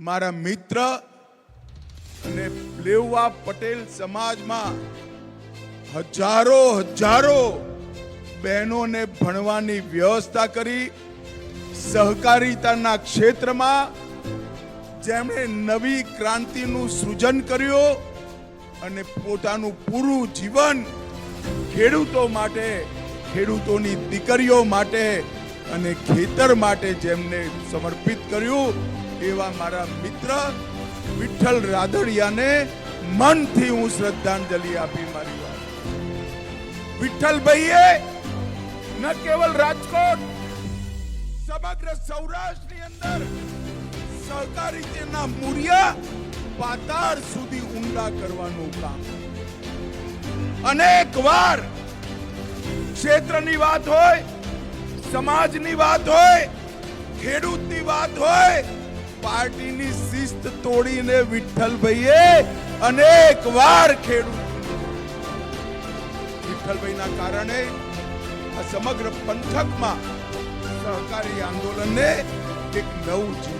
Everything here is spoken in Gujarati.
મારા મિત્ર અને લેવા પટેલ સમાજમાં હજારો હજારો બહેનોને ભણવાની વ્યવસ્થા કરી સહકારિતાના ક્ષેત્રમાં જેમણે નવી ક્રાંતિનું સૃજન કર્યું અને પોતાનું પૂરું જીવન ખેડૂતો માટે, ખેડૂતોની દીકરીઓ માટે અને ખેતર માટે જેમને સમર્પિત કર્યું. એવા મારા મિત્ર વિઠ્ઠલ રાદડિયાને મનથી હું શ્રદ્ધાંજલિ આપી મારી વાત. વિઠ્ઠલભાઈએ ન કેવલ રાજકોટ, સમગ્ર સૌરાષ્ટ્રની અંદર સહકારિતાના મૂર્યા પાતાળ સુધી ઊંડા કરવાનું કામ. અનેક વાર ક્ષેત્રની વાત હોય, સમાજની વાત હોય, ખેડૂતની વાત હોય પાર્ટીની શિસ્ત તોડીને વિઠ્ઠલભાઈએ અનેક વાર ખેડૂત વિઠ્ઠલભાઈના કારણે આ સમગ્ર પંથકમાં સહકારી આંદોલનને એક નવું જીવન.